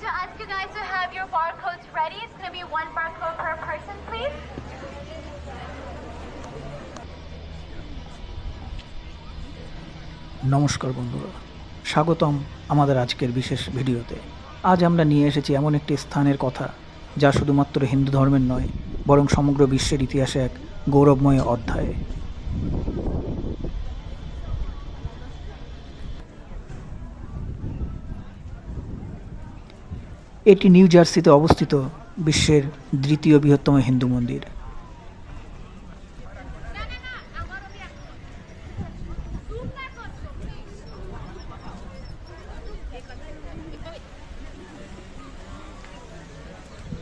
to ask you guys to have your barcodes ready. It's going to be one barcode per person, please. নমস্কার বন্ধুরা স্বাগতম আমাদের আজকের বিশেষ ভিডিওতে আজ আমরা নিয়ে এসেছি এমন একটি স্থানের কথা যা শুধুমাত্র হিন্দু ধর্মের নয় বরং সমগ্র বিশ্বের ইতিহাসে এক গৌরবময় অধ্যায় এটি নিউ জার্সিতে অবস্থিত বিশ্বের দ্বিতীয় বৃহত্তম হিন্দু মন্দির।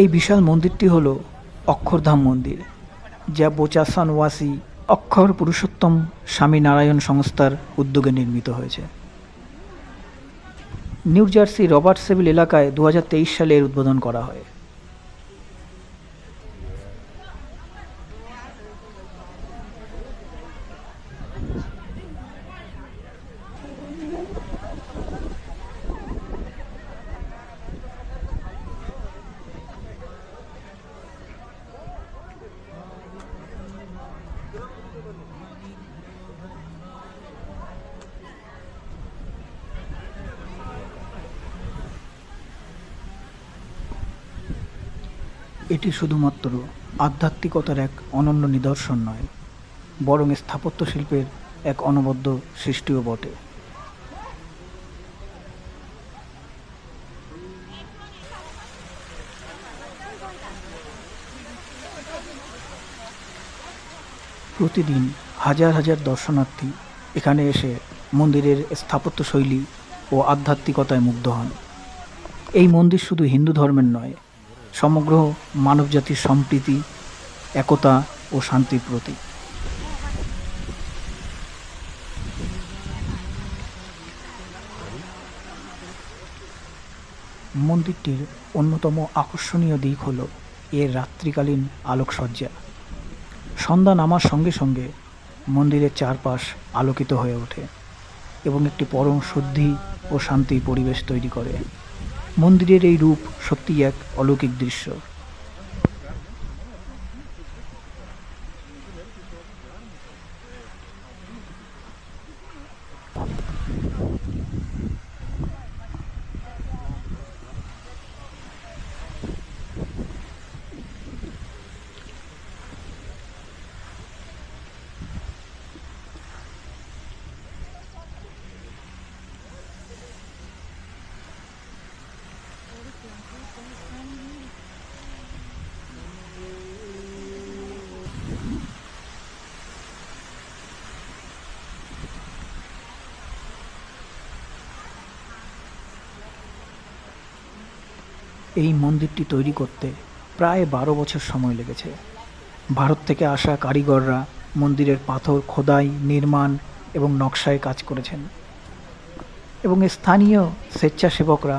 এই বিশাল মন্দিরটি হল অক্ষরধাম মন্দির, যা বোচাসান ওয়াসি অক্ষর পুরুষোত্তম স্বামী নারায়ণ সংস্থার উদ্যোগে নির্মিত হয়েছে। নিউ জার্সি রবার্ট সেভিল এলাকায় দু হাজার তেইশ সালে এর উদ্বোধন করা হয়। এটি শুধুমাত্র আধ্যাত্মিকতার এক অনন্য নিদর্শন নয়, বরং স্থাপত্য শিল্পের এক অনবদ্য সৃষ্টিও বটে। প্রতিদিন হাজার হাজার দর্শনার্থী এখানে এসে মন্দিরের স্থাপত্য শৈলী ও আধ্যাত্মিকতায় মুগ্ধ হন। এই মন্দির শুধু হিন্দু ধর্মের নয় সমগ্র মানবজাতির সম্প্রীতি, একতা ও শান্তির প্রতীক। মন্দিরটির অন্যতম আকর্ষণীয় দিক হল এর রাত্রিকালীন আলোকসজ্জা। সন্ধ্যা নামার সঙ্গে সঙ্গে মন্দিরের চারপাশ আলোকিত হয়ে ওঠে এবং একটি পরম শুদ্ধি ও শান্তির পরিবেশ তৈরি করে। মন্দিরের এই রূপ সত্যিই এক অলৌকিক দৃশ্য। এই মন্দিরটি তৈরি করতে প্রায় বারো বছর সময় লেগেছে। ভারত থেকে আসা কারিগররা মন্দিরের পাথর খোদাই, নির্মাণ এবং নকশায় কাজ করেছেন। এবং স্থানীয় স্বেচ্ছাসেবকরা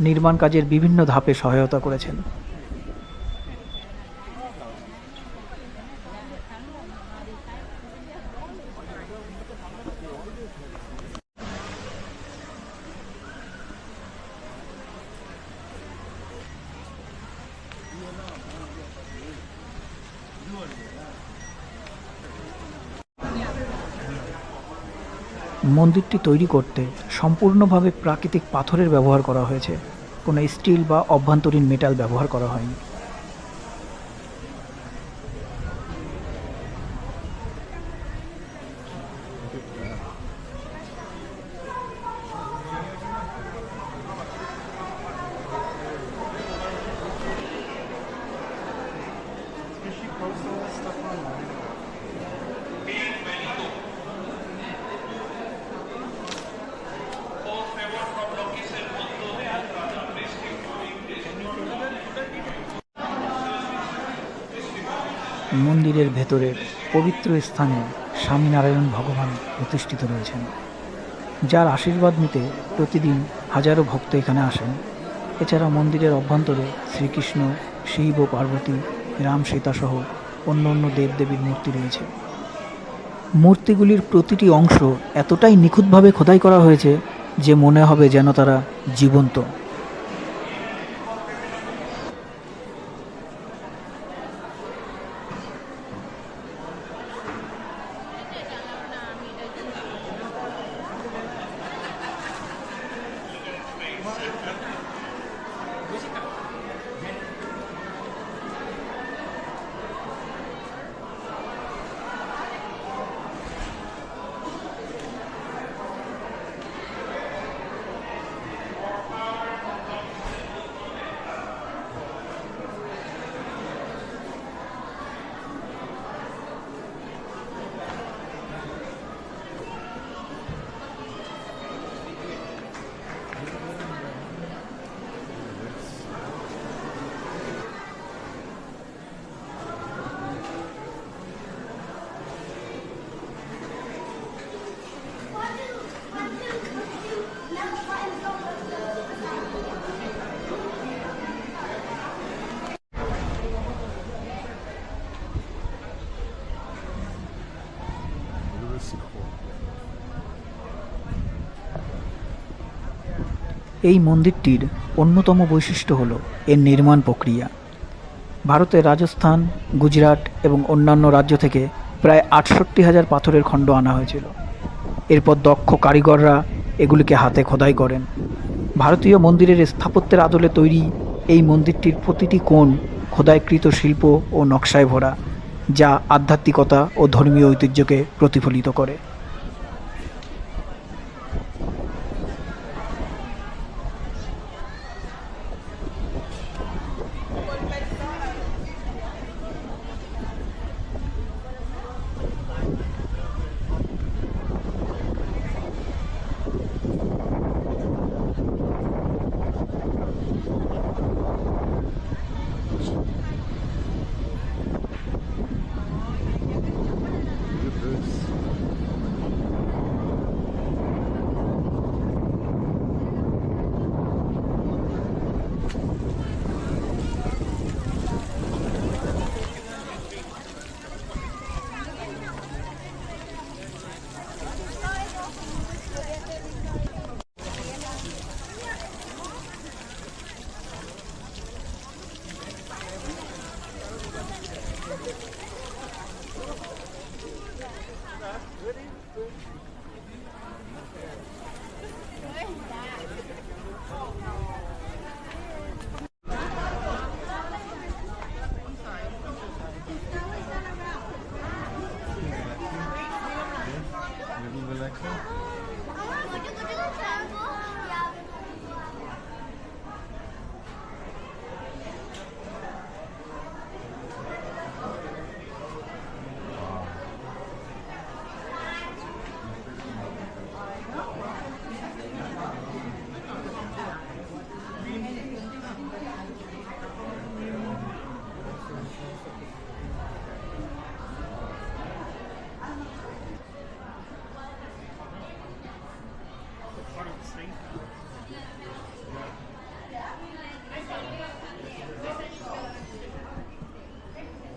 নির্মাণ কাজের বিভিন্ন ধাপে সহায়তা করেছেন। মন্দিরটি তৈরি করতে সম্পূর্ণভাবে প্রাকৃতিক পাথরের ব্যবহার করা হয়েছে। কোনো স্টিল বা অভ্যন্তরীণ মেটাল ব্যবহার করা হয়নি। মন্দিরের ভেতরের পবিত্র স্থানে স্বামীনারায়ণ ভগবান প্রতিষ্ঠিত রয়েছেন, যার আশীর্বাদ নিতে প্রতিদিন হাজারো ভক্ত এখানে আসেন। এছাড়া মন্দিরের অভ্যন্তরে শ্রীকৃষ্ণ, শিব ও পার্বতী রাম সীতাসহ অন্য অন্য দেবদেবীর মূর্তি রয়েছে। মূর্তিগুলির প্রতিটি অংশ এতটাই নিখুঁতভাবে খোদাই করা হয়েছে যে মনে হবে যেন তারা জীবন্ত। এই মন্দিরটির অন্যতম বৈশিষ্ট্য হল এর নির্মাণ প্রক্রিয়া। ভারতের রাজস্থান, গুজরাট এবং অন্যান্য রাজ্য থেকে প্রায় আটষট্টি হাজার পাথরের খণ্ড আনা হয়েছিল। এরপর দক্ষ কারিগররা এগুলিকে হাতে খোদাই করেন। ভারতীয় মন্দিরের স্থাপত্যের আদলে তৈরি এই মন্দিরটির প্রতিটি কোণ খোদাইকৃত শিল্প ও নকশায় ভরা, যা আধ্যাত্মিকতা ও ধর্মীয় ঐতিহ্যকে প্রতিফলিত করে।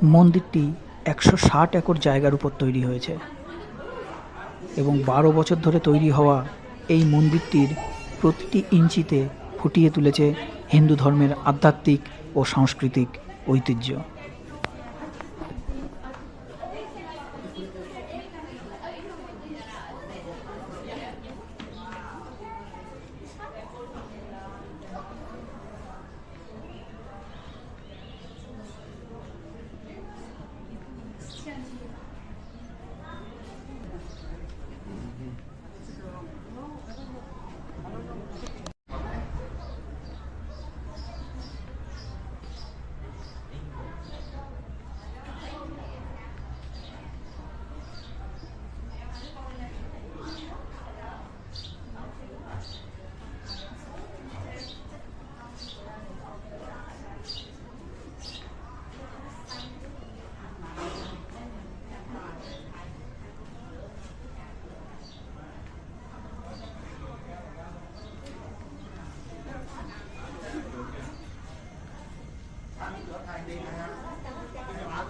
মন্দিরটি একশো ষাট একর জায়গার উপর তৈরি হয়েছে এবং বারো বছর ধরে তৈরি হওয়া এই মন্দিরটির প্রতিটি ইঞ্চিতে ফুটিয়ে তুলেছে হিন্দু ধর্মের আধ্যাত্মিক ও সাংস্কৃতিক ঐতিহ্য।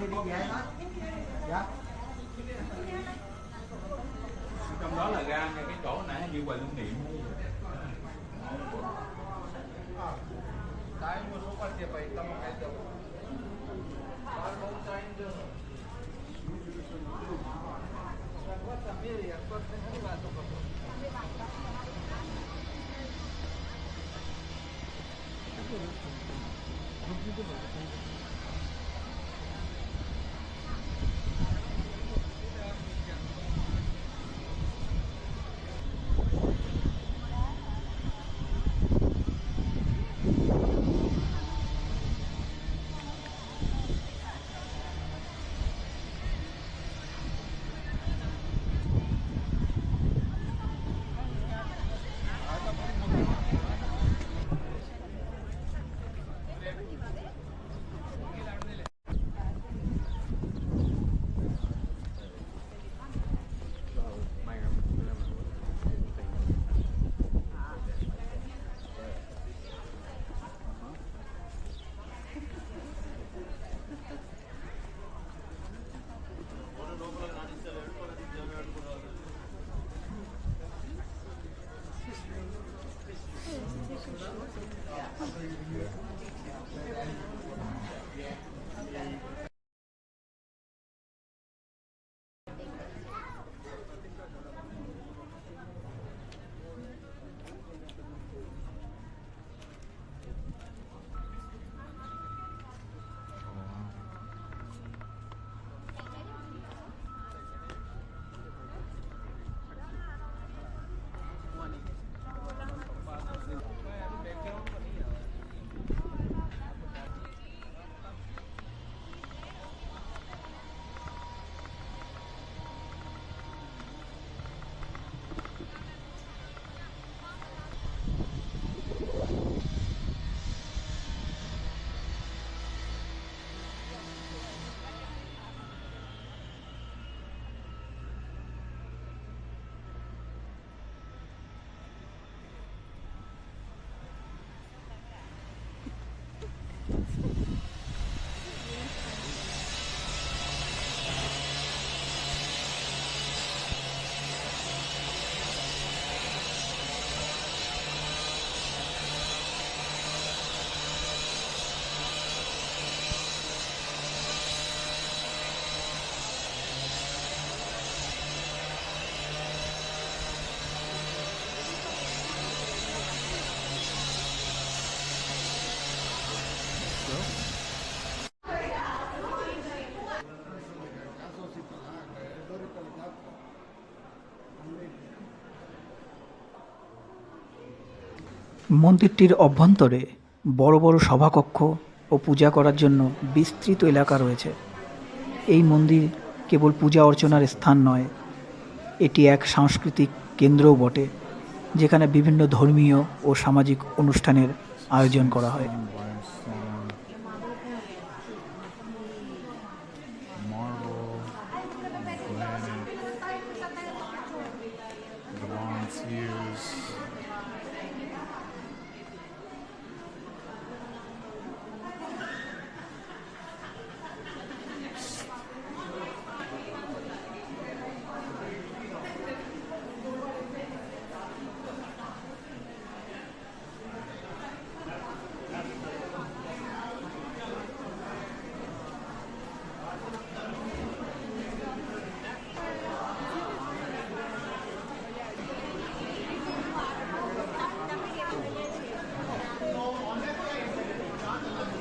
khi đi về hết dạ. Trong đó là ra cái chỗ nãy như quầy lưu niệm. Tại một số quan tiền bảy tâm cái đầu মন্দিরটির অভ্যন্তরে বড় বড় সভাকক্ষ ও পূজা করার জন্য বিস্তৃত এলাকা রয়েছে। এই মন্দির কেবল পূজা অর্চনার স্থান নয়, এটি এক সাংস্কৃতিক কেন্দ্রও বটে, যেখানে বিভিন্ন ধর্মীয় ও সামাজিক অনুষ্ঠানের আয়োজন করা হয়।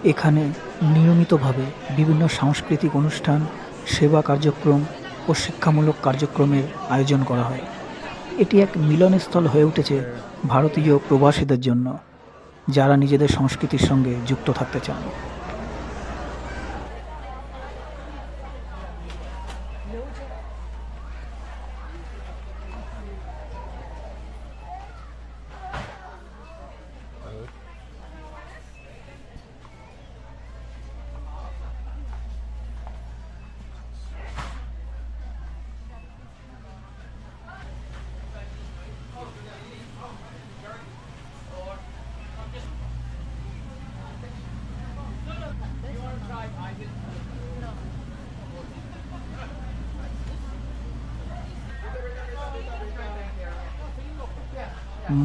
এখানে নিয়মিতভাবে বিভিন্ন সাংস্কৃতিক অনুষ্ঠান, সেবা কার্যক্রম ও শিক্ষামূলক কার্যক্রমের আয়োজন করা হয়। এটি এক মিলনস্থল হয়ে উঠেছে ভারতীয় প্রবাসীদের জন্য, যারা নিজেদের সংস্কৃতির সঙ্গে যুক্ত থাকতে চান।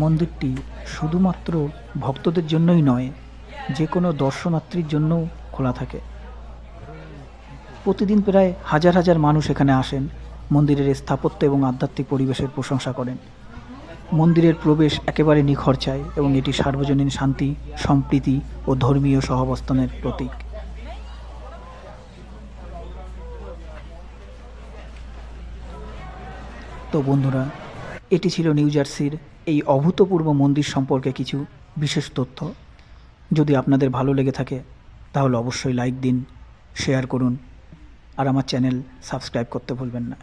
মন্দিরটি শুধুমাত্র ভক্তদের জন্যই নয়, যে কোনো দর্শনার্থীর জন্যও খোলা থাকে। প্রতিদিন প্রায় হাজার হাজার মানুষ এখানে আসেন, মন্দিরের স্থাপত্য এবং আধ্যাত্মিক পরিবেশের প্রশংসা করেন। মন্দিরের প্রবেশ একেবারে নিখরচায় এবং এটি সার্বজনীন শান্তি, সম্প্রীতি ও ধর্মীয় সহাবস্থানের প্রতীক। তো বন্ধুরা এটি ছিল নিউ জার্সির এই অভূতপূর্ব মন্দির সম্পর্কে কিছু বিশেষ তথ্য। যদি আপনাদের ভালো লেগে থাকে, তাহলে অবশ্যই লাইক দিন, শেয়ার করুন, আর আমার চ্যানেল সাবস্ক্রাইব করতে ভুলবেন না।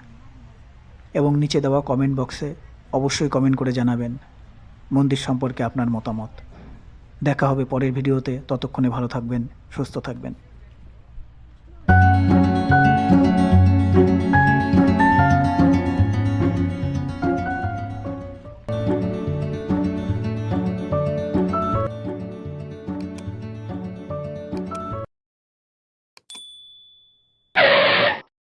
এবং নিচে দেওয়া কমেন্ট বক্সে অবশ্যই কমেন্ট করে জানাবেন মন্দির সম্পর্কে আপনার মতামত। দেখা হবে পরের ভিডিওতে, ততক্ষণে ভালো থাকবেন, সুস্থ থাকবেন।